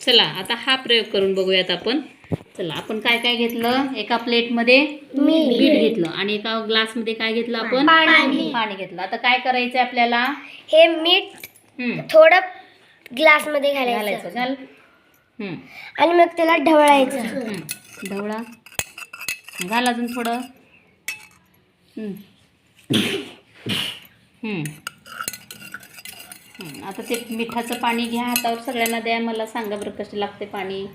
चला आता हा प्रयोग करून बघूयात आपण. चला आपण काय काय घेतलं? एका प्लेटमध्ये मीठ. मीठ घेतलं आणि एका ग्लासमध्ये काय घेतलं आपण? पाणी. घेतलं. आता काय करायचं आपल्याला? हे मीठ थोडं ग्लासमध्ये घालायचं. घालायचं. घाल. हम्म, आणि मग त्याला ढवळायचं. ढवळा. घाल अजून थोडं. हम्म. हम्म. हम्म, आता ते मिठाचं पाणी घ्या हातावर सगळ्यांना द्या मला सांगा बरं कसं लागते पाणी.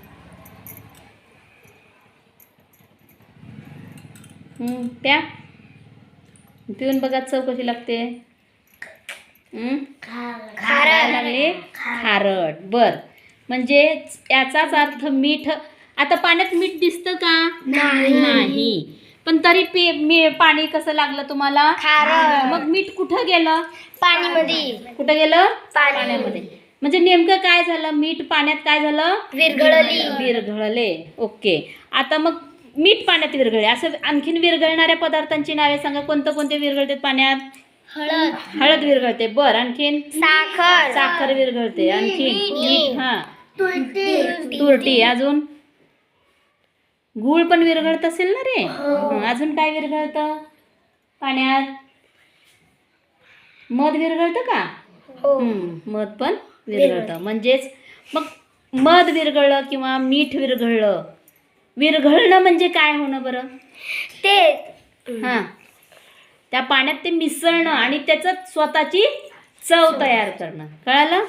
प्या. पिऊन बघा चव कशी लागते. लागले. खारट बर. म्हणजे याचाच अर्थ मीठ आता पाण्यात मीठ दिसतं का? नाही. पण तरी पे मी पाणी कसं लागलं तुम्हाला? मग मीठ कुठं गेलं? पाणीमध्ये. कुठं गेलं? पाणी. पाण्यामध्ये. म्हणजे नेमकं काय झालं? मीठ पाण्यात काय झालं? विरघळली. विरघळले. ओके. आता मग मीठ पाण्यात विरघळले. असं आणखीन विरघळणाऱ्या पदार्थांची नावे सांगा. कोणतं कोणते विरघळतात पाण्यात? हळद. हळद विरघळते. बर आणखीन? साखर. साखर विरघळते. आणखीन? मीठ. मीठ हा. तुरटी. अजून? गुळ पण विरघळत असेल ना रे? हं, अजून काय विरघळतं? पाण्यात? मध विरघळतं का? हो. मध पण विरघळतं. म्हणजेच मग मध विरघळलं किंवा मीठ विरघळलं विरघळणं म्हणजे काय होणं बरं? ते हां. त्या पाण्यात ते मिसळणं आणि त्याचं स्वतःची चव. तयार करणं. कळालं?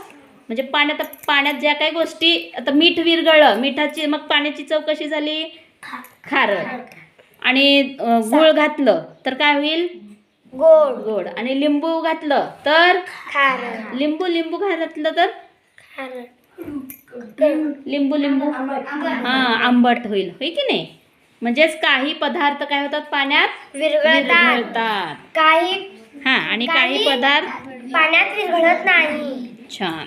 म्हणजे पाण्यात पाण्यात ज्या काही गोष्टी आता मीठ विरघळलं मिठाची मग पाण्याची चव कशी झाली? खारट. आणि गुळ घातलं तर काय होईल? गोड. गोड. आणि लिंबू घातलं तर? खारट. लिंबू लिंबू घातलं तर? लिंबू लिंबू. हां आंबट होईल. होय की नाही? म्हणजेच काही पदार्थ काय होतात पाण्यात? विरघळतात. काही हां आणि काही काही- पदार्थ? पाण्यात विरघळत नाही. छान.